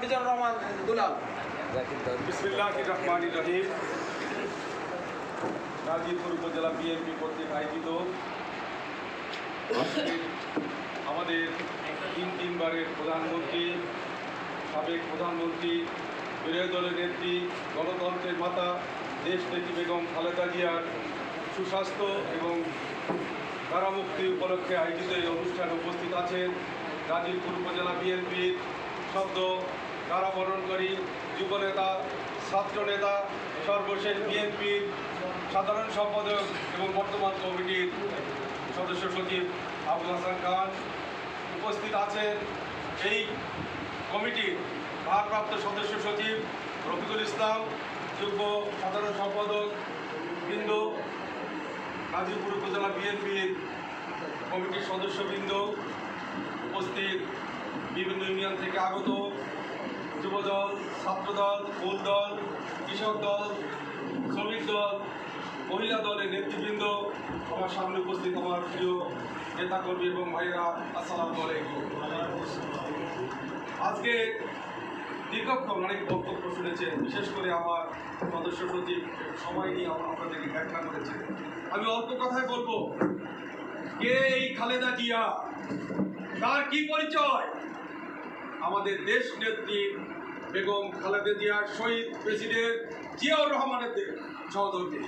মিজানুর রহমান দুলাল। গাজীপুর উপজেলা বিএনপি কর্তৃক আয়োজিত আমাদের তিন তিনবারের প্রধানমন্ত্রী, সাবেক প্রধানমন্ত্রী, বিরোধী দলের নেত্রী, গণতন্ত্রের মাতা দেশ নেত্রী বেগম খালেদা জিয়ার সুস্বাস্থ্য এবং কারামুক্তি উপলক্ষে আয়োজিত এই অনুষ্ঠানে উপস্থিত আছেন গাজীপুর উপজেলা বিএনপির শব্দ কারাবরণকারী যুবনেতা ছাত্রনেতা সর্বশেষ বিএনপির সাধারণ সম্পাদক এবং বর্তমান কমিটির সদস্য সচিব আবুল হাসান খান উপস্থিত আছেন। এই কমিটির ভারপ্রাপ্ত সদস্য সচিব রফিকুল ইসলাম, যুগ্ম সাধারণ সম্পাদক বৃন্দ, গাজীপুর উপজেলা বিএনপির কমিটির সদস্যবৃন্দ উপস্থিত বিভিন্ন ইউনিয়ন থেকে আগত যুবদল, ছাত্রদল মূল দল কৃষক দল, শ্রমিক দল, মহিলা দলের নেতৃবৃন্দ, আমার সামনে উপস্থিত আমার প্রিয় নেতাকর্মী এবং ভাইয়েরা, আসসালামু আজকে দীর্ঘক্ষণ অনেক বক্তব্য শুনেছেন, বিশেষ করে আমার সদস্য সচিব সময় নিয়ে আমার আপনাদেরকে ব্যাখ্যা করেছে আমি অল্প কথায় বলব, কে এই খালেদা জিয়া? তার কি পরিচয়? আমাদের দেশ নেত্রী বেগম খালেদা জিয়ার শহীদ প্রেসিডেন্ট জিয়াউর রহমানের সহধর্মী।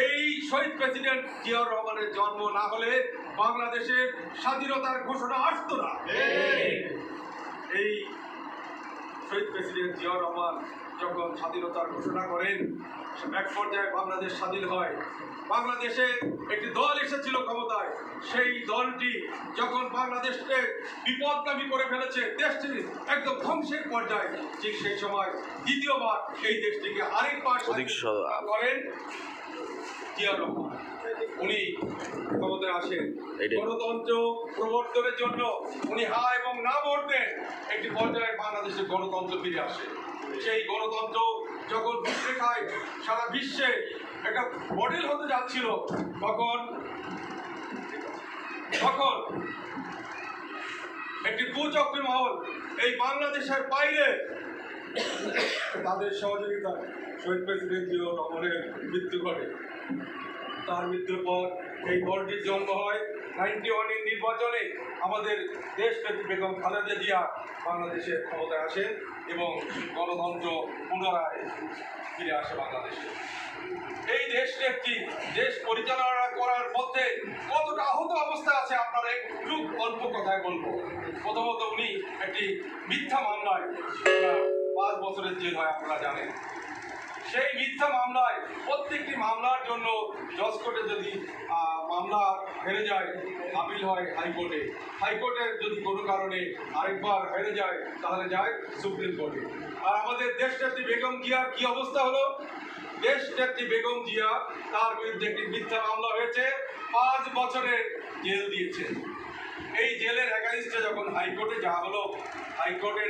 এই শহীদ প্রেসিডেন্ট জিয়াউর রহমানের জন্ম না হলে বাংলাদেশের স্বাধীনতার ঘোষণা আসতো না। এই শহীদ প্রেসিডেন্ট জিয়াউর রহমান যখন স্বাধীনতার ঘোষণা করেন, এক পর্যায়ে বাংলাদেশ স্বাধীন হয়। বাংলাদেশে একটি দল এসেছিল ক্ষমতায়। সেই দলটি যখন বাংলাদেশকে বিপদগামী করে ফেলেছে দেশটি একদম ধ্বংসের পর্যায়ে। ঠিক সেই সময় দ্বিতীয়বার এই দেশটিকে আরেকবার করেন রহমান। উনি ক্ষমতায় আসেন। গণতন্ত্র প্রবর্তনের জন্য উনি হা এবং না ভোট দেন একটি পর্যায়ে বাংলাদেশের গণতন্ত্র ফিরে আসে। সেই গণতন্ত্র যখন বিশ্বে খায় সারা বিশ্বে একটা মডেল হতে যাচ্ছিল। তখন তখন একটি কুচক্রী মহল এই বাংলাদেশের বাইরে। তাদের সহযোগিতায় শহীদ প্রেসিডেন্ট রহমানের মৃত্যু ঘটে তার মৃত্যুর পর এই দলটির জন্ম হয় নাইনটি ওয়ানের নির্বাচনে আমাদের দেশ নেত্রী বেগম খালেদা জিয়া বাংলাদেশের ক্ষমতায় আসেন এবং গণতন্ত্র পুনরায় ফিরে আসে বাংলাদেশে। এই দেশ একটি দেশ পরিচালনা করার মধ্যে কতটা আহত অবস্থায় আছে আপনারা একটু অল্প কথায় বলব। প্রথমত উনি একটি মিথ্যা মামলায় পাঁচ বছরের জেল হয়, আপনারা জানেন। সেই মিথ্যা মামলায় প্রত্যেকটি মামলার জন্য জজ কোর্টে যদি মামলা হেরে যায়, আপিল হয় হাইকোর্টে। হাইকোর্টের যদি কোনো কারণে আরেকবার হেরে যায়, তাহলে যায় সুপ্রিম কোর্টে। আর আমাদের দেশ নেত্রী বেগম জিয়ার কি অবস্থা হলো? দেশ নেত্রী বেগম জিয়া তার বিরুদ্ধে একটি মিথ্যা মামলা হয়েছে, পাঁচ বছরের জেল দিয়েছে। এই জেলের এগাইন্সটে যখন হাইকোর্টে যাওয়া হলো, হাইকোর্টের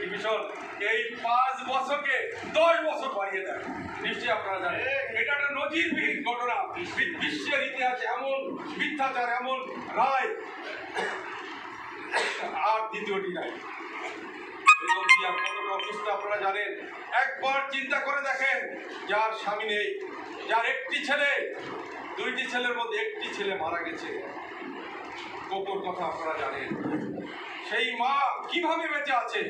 ডিভিশন এই পাঁচ বছরকে দশ বছর বাড়িয়ে দেয়। নিশ্চয়ই আপনারা জানেন। এটা একটা নজিরবিহীন ঘটনা। বিশ্বের ইতিহাসে এমন মিথ্যাচার, এমন রায়। আর দ্বিতীয়টি নাই। আপনারা জানেন? একবার চিন্তা করে দেখেন, যার স্বামী নেই, যার একটি ছেলে, দুইটি ছেলের মধ্যে একটি ছেলে মারা গেছে। গোপন কথা আপনারা জানেন। সেই মা কীভাবে বেঁচে আছে?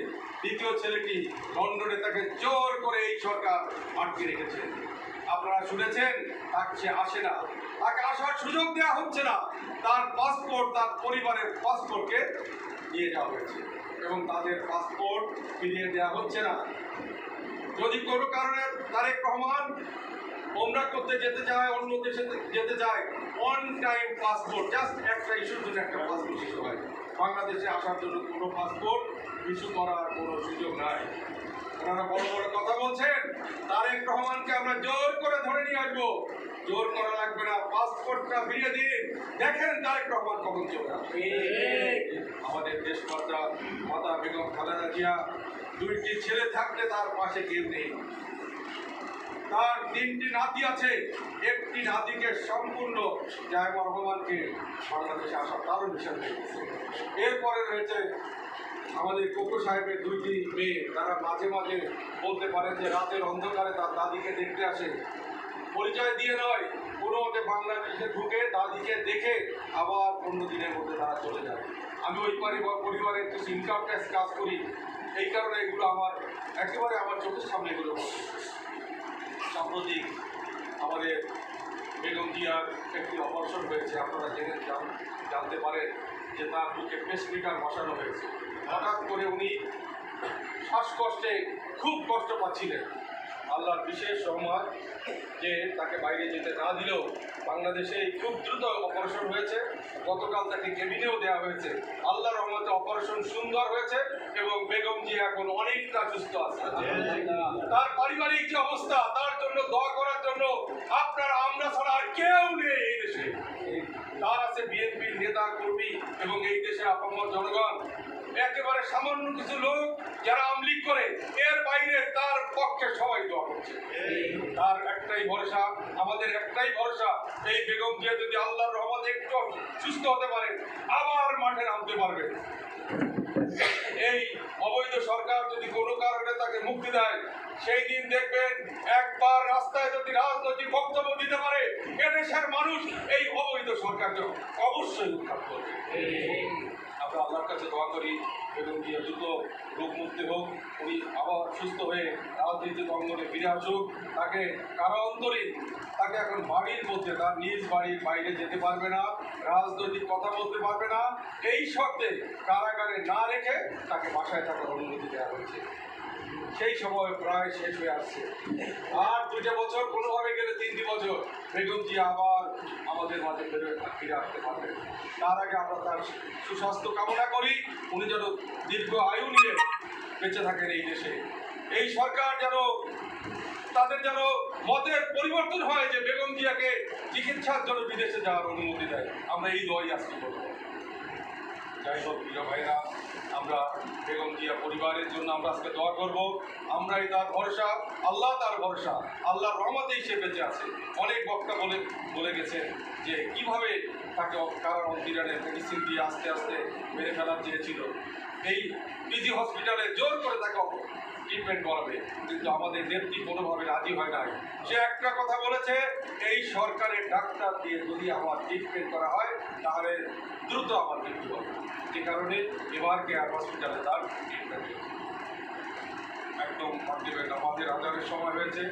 দ্বিতীয় ছেলেটি লন্ডনে তাকে জোর করে এই সরকার আটকে রেখেছে। আপনারা শুনেছেন তাকে সে আসে না। তাকে আসার সুযোগ দেওয়া হচ্ছে না। তার পাসপোর্ট তার পরিবারের পাসপোর্টকে নিয়ে যাওয়া হয়েছে এবং তাদের পাসপোর্ট ফিরিয়ে দেওয়া হচ্ছে না। যদি কোনো কারণে তারেক রহমান ওমরা করতে যেতে চায় অন্য দেশে যেতে চায় অন টাইম পাসপোর্ট জাস্ট একটা ইস্যুর জন্য একটা পাসপোর্ট ইস্যু হয়। বাংলাদেশে আসার জন্য কোনো পাসপোর্ট ইস্যু করার কোনো সুযোগ নাই। ওনারা বড় বড় কথা বলছেন, তারেক রহমানকে আমরা জোর করে ধরে নিয়ে আসব। জোর করা লাগবে না পাসপোর্টটা ফিরিয়ে দিন। দেখেন তারেক রহমান কখন চলে আসবে। আমাদের দেশকর্তা মাতা বেগম খালেদা জিয়া, দুইটি ছেলে থাকলে তার পাশে কেউ নেই। তার তিনটি নাতি আছে। একটি নাতিকে সম্পূর্ণ জায়মা রহমানকে বাংলাদেশে আসা কারণ হিসাবে এরপরে রয়েছে আমাদের কোকো সাহেবের দুইটি মেয়ে। তারা মাঝে মাঝে বলতে পারে যে রাতের অন্ধকারে তার দাদিকে দেখতে আসে। পরিচয় দিয়ে নয়, কোনো মতে বাংলাদেশে ঢুকে দাদিকে দেখে আবার অন্য দিনের মধ্যে তারা চলে যায়। আমি ওই পরিবার পরিবারের একটু ইনকাম ট্যাক্স কাজ করি। এই কারণে এগুলো আমার, একেবারে আমার চোখের সামনে এগুলো। সাম্প্রতিক আমাদের বেগম জিয়ার একটি অপারেশন হয়েছে, আপনারা জেনে জান- জানতে পারেন যে তার বুকে পেসমিটার বসানো হয়েছে। হঠাৎ করে উনি শ্বাসকষ্টে খুব কষ্ট পাচ্ছিলেন। আল্লাহর বিশেষ রহমত যে তাকে বাইরে যেতে না দিলেও বাংলাদেশে খুব দ্রুত অপারেশন হয়েছে। গতকাল তাকে কেবিনেও দেওয়া হয়েছে। আল্লাহর রহমতে অপারেশন সুন্দর হয়েছে এবং বেগম জি এখন অনেকটা সুস্থ আছে। তার পারিবারিক যে অবস্থা, তার জন্য দোয়া করার জন্য আপনার, আমরা ছাড়া আর কেউ নেই এই দেশে। তার আছে বিএনপির নেতা, কর্মী এবং এই দেশে আপামর জনগণ। একেবারে সামান্য কিছু লোক যারা আমলিক করে, এর বাইরে তার পক্ষে সবাই দোয়া করছে। তার একটাই ভরসা, আমাদের একটাই ভরসা, এই বেগম জিয়া যদি আল্লাহর রহমতে একটু সুস্থ হতে পারে, আবার মাঠে নামতে পারবে। এই অবৈধ সরকার যদি কোনো কারণে তাকে মুক্তি দেয় সেই দিন দেখবেন একবার রাস্তায় যদি রাজনৈতিক বক্তব্য দিতে পারে, এদেশের মানুষ এই অবৈধ সরকারকে অবশ্যই উৎখাত করবে। আমরা আল্লাহর কাছে দোয়া করি এবং দিয়ে দ্রুত রোগ মুক্তি হোক, উনি আবার সুস্থ হয়ে রাজনীতিক অঙ্গনে ফিরে আসুক। তাকে কারান্তরীণ তাকে এখন বাড়ির মধ্যে, তার নিজ বাড়ির বাইরে যেতে পারবে না, রাজনৈতিক কথা বলতে পারবে না। এই শর্তে কারাগারে না রেখে তাকে বাসায় থাকার অনুমতি দেওয়া হয়েছে। সেই সময় প্রায় শেষ হয়ে আসছে। আর দুইটা বছর, কোনোভাবে গেলে তিনটি বছর। বেগম জি আবার আমাদের মাঝে ফিরে ফিরে আসতে পারবেন। তার আগে আমরা তার সুস্বাস্থ্য কামনা করি। উনি যেন দীর্ঘ আয়ু নিয়ে বেঁচে থাকেন এই দেশে। এই সরকার যেন, তাদের যেন মতের পরিবর্তন হয় যে বেগম জিয়াকে চিকিৎসার জন্য বিদেশে যাওয়ার অনুমতি দেয়। আমরা এই দোয়াই আজকে করব যাই হোক, প্রিয় ভাইরা আমরা বেগম জিয়া পরিবারের জন্য আমরা আজকে দোয়া করব। আমরাই তার ভরসা, আল্লাহ তার ভরসা আল্লাহ রহমতেই সে বেঁচে আছে। অনেক বক্তা বলে বলে গেছে যে কীভাবে তাকে কারণ ইরানে মেডিসিন দিয়ে আস্তে আস্তে মেরে ফেলার চেয়েছিল। এই পিজি হসপিটালে জোর করে তাকে ট্রিটমেন্ট করাবে, কিন্তু আমাদের নেত্রী কোনোভাবে রাজি হয় নাই। সে একটা কথা বলেছে, এই সরকারের ডাক্তার দিয়ে যদি আমার ট্রিটমেন্ট করা হয়, তাহলে দ্রুত আমার মৃত্যু হবে। যে কারণে এবার কেয়ার হসপিটালে তার ট্রিটমেন্ট একদম আমাদের আজানের সময় হয়েছে।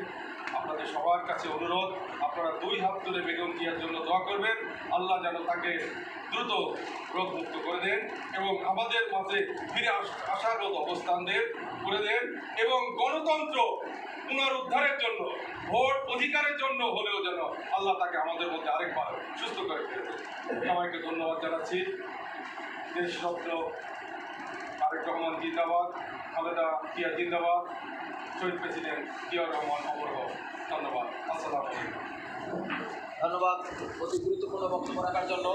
আপনাদের সবার কাছে অনুরোধ, আপনারা দুই হাত তুলে বেগম জিয়ার জন্য দোয়া করবেন। আল্লাহ যেন তাকে দ্রুত রোগমুক্ত করে দেন এবং আমাদের মাঝে ফিরে আস- আসার মতো অবস্থান দেন, করে দেন এবং গণতন্ত্র পুনরুদ্ধারের জন্য, ভোট অধিকারের জন্য হলেও যেন আল্লাহ তাকে আমাদের মধ্যে আরেকবার সুস্থ করে সবাইকে ধন্যবাদ জানাচ্ছি। দেশরত্ন তারেক রহমান জিন্দাবাদ, খালেদা জিয়া জিন্দাবাদ, শহীদ প্রেসিডেন্ট জিয়াউর রহমান অমর ধন্যবাদ। ধন্যবাদ। অতি গুরুত্বপূর্ণ বক্তব্য রাখার জন্য।